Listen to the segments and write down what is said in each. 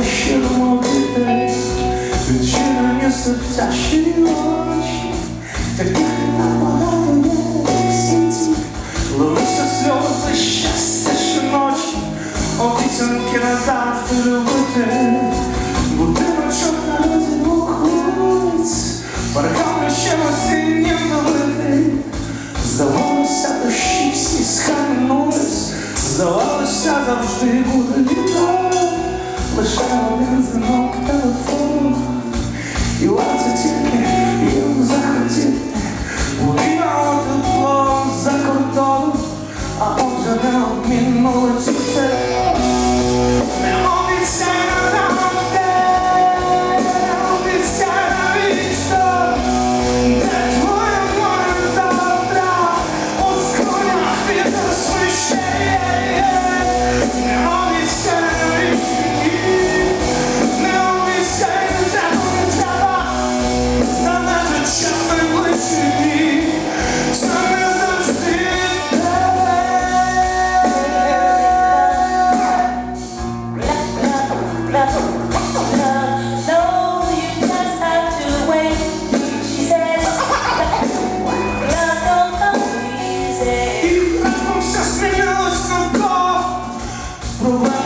та щиро дітей, відчинені серця очі, таких не так багато є в світі, лилися сльози щастя щоночі, обіцянки назавжди любити, будиночок на двох вулиць, парками ще осіннім залитий. Здавалося, дощі всі схаменулись, здавалося, завжди буде літо, The shadows losing the fun.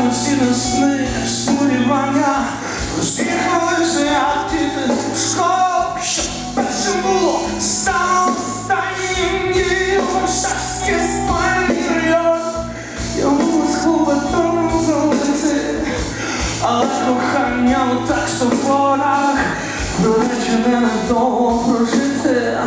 Не сни, сподівання Роз'їхалися, як діти в школу. Що першим було, стало останнім щастя спальний район Йому з клубетоном залити Але кохання так стопорах До речі, не надовго прожити